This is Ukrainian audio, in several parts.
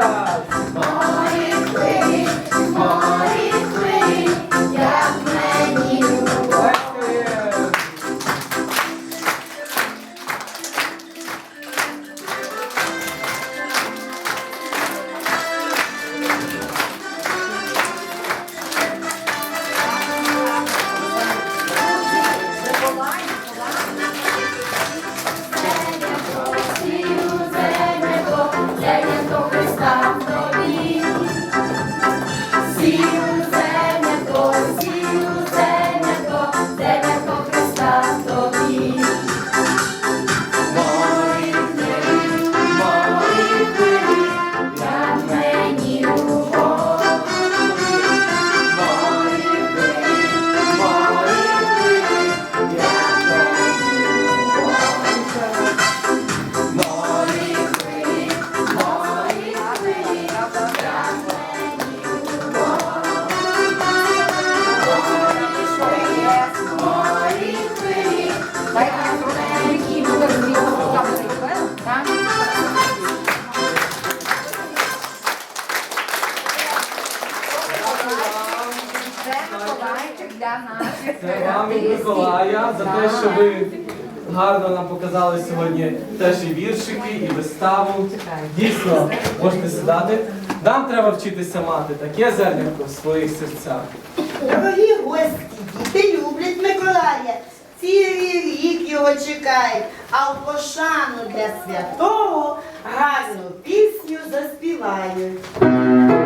Palmeiras! Це вам від Миколая за те, що ви гарно нам показали сьогодні теж і віршики, і виставу. Дійсно, можете сідати. Нам треба вчитися мати таке зернятко в своїх серцях. Дорогі гості, діти люблять Миколая. Цілий рік його чекають, а в пошану для святого гарну пісню заспівають.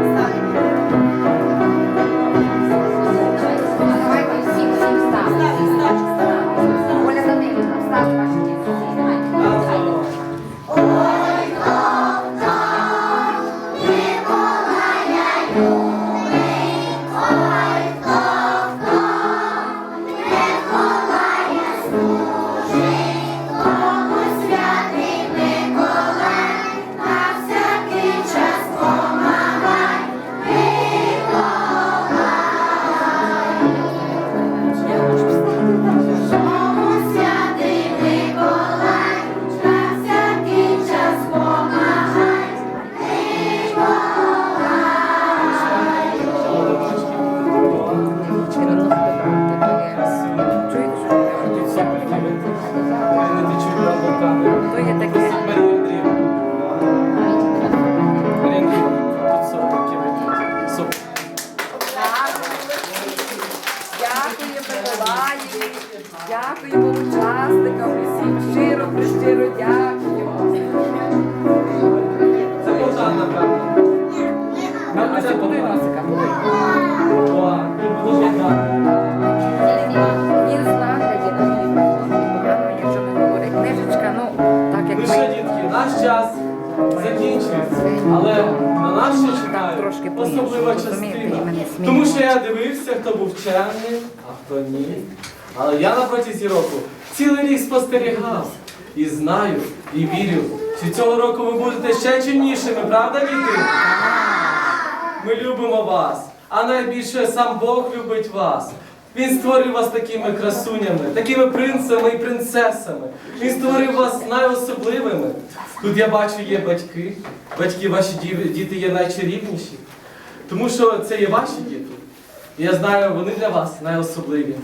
Миколаєві, дякуємо учасникам, усім щиро, прищиро дякуємо. Це Богдан, напевно. Ні, ні. Нам не тут було Трошки особлива по-іншому, розумієте, частина. іменно сміх. Тому що я дивився, хто був чемний, а хто ні. Але я на протязі року цілий рік спостерігав і знаю, і вірю, що цього року ви будете ще чимнішими, правда, діти? Ми любимо вас, а найбільше сам Бог любить вас. Він створив вас такими красунями, такими принцами і принцесами. Він створив вас найособливими. Тут я бачу, є батьки. Батьки ваші дів- діти є найчарівніші. Тому що це є ваші діти. Я знаю, вони для вас найособливі.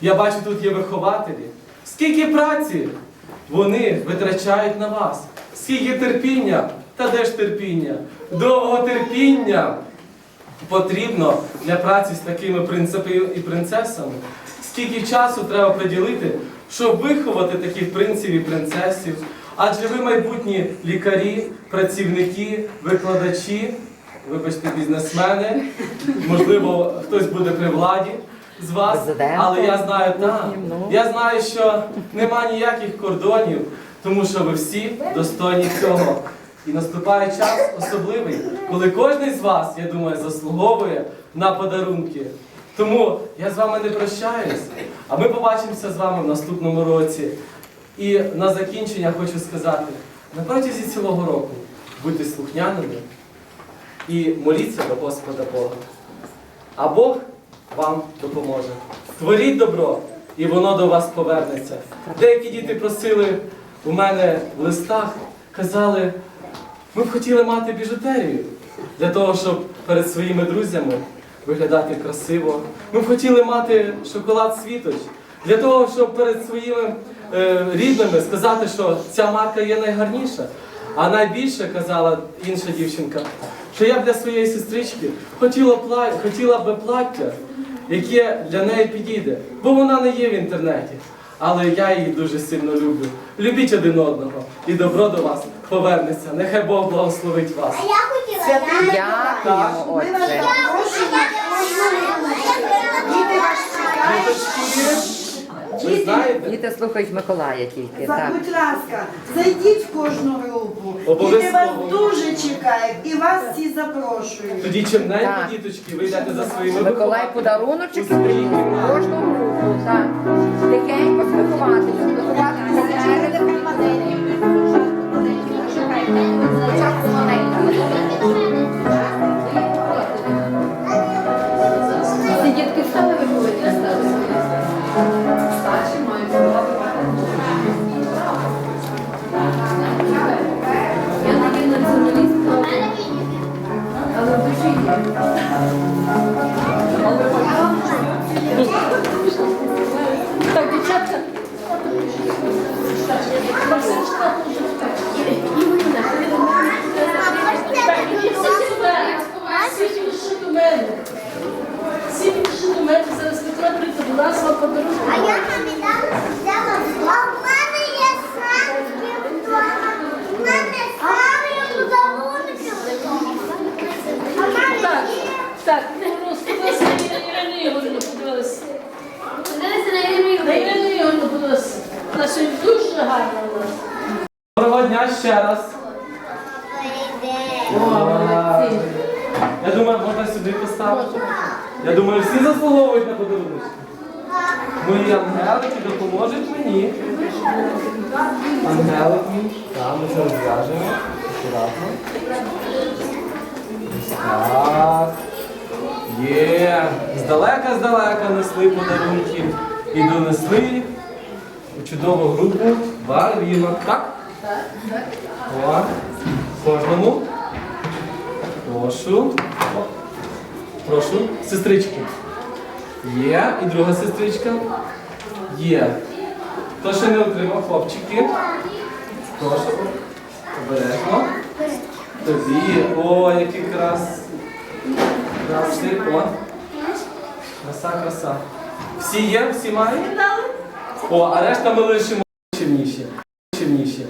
Я бачу, тут є вихователі. Скільки праці вони витрачають на вас, скільки терпіння, та де ж терпіння? Довго терпіння потрібно для праці з такими принципами і принцесами. Скільки часу треба приділити, щоб виховати таких принців і принцесів? Адже ви майбутні лікарі, працівники, викладачі, вибачте, бізнесмени, можливо, хтось буде при владі з вас, але я знаю, так, Ну. я знаю, що нема ніяких кордонів, тому що ви всі достойні цього. І наступає час особливий, коли кожен з вас, я думаю, заслуговує на подарунки. Тому я з вами не прощаюсь, а ми побачимося з вами в наступному році. І на закінчення хочу сказати: на протязі цілого року будьте слухняними і моліться до Господа Бога. А Бог вам допоможе. Творіть добро, і воно до вас повернеться. Деякі діти просили у мене в листах, казали, ми б хотіли мати біжутерію для того, щоб перед своїми друзями виглядати красиво. Ми б хотіли мати шоколад світоч для того, щоб перед своїми е, рідними сказати, що ця марка є найгарніша. А найбільше казала інша дівчинка, що я б для своєї сестрички хотіла, пла... хотіла би плаття, яке для неї підійде, бо вона не є в інтернеті. Але я її дуже сильно люблю. Любіть один одного, і добро до вас повернеться. Нехай Бог благословить вас. Святий Дякуємо, Ми вас отче. запрошуємо Діти знаєте? Діти слухають Миколая тільки, За- так. Будь ласка, зайдіть в кожну групу. Діти Обов'язково. вас дуже чекають і вас всі запрошують. Тоді чимненько, Так. діточки, ви йдете за своїми Миколай подаруночок приніс кожну групу, так. Тихенько з вихователем, Thank you. Доброго дня ще раз. О, молодці. Я думаю, можна сюди поставити. Я думаю, всі заслуговують на подарунок. Мої ангелики допоможуть мені. Ангелики. Так, ми це розв'яжемо. Акуратно. Ось Так. Є. Здалека-здалека несли подарунки. І донесли у чудову групу барвінок. Так? Так, так. О, кожному. Прошу. О, Прошу. Сестрички. Є. І друга сестричка. Є. Хто ще не отримав, хлопчики? Прошу. Обережно. Тобі. О, який крас. Красний. О. Краса, краса. Всі є? Всі мають? О, а решта ми лишимо чимніші. Чимніші.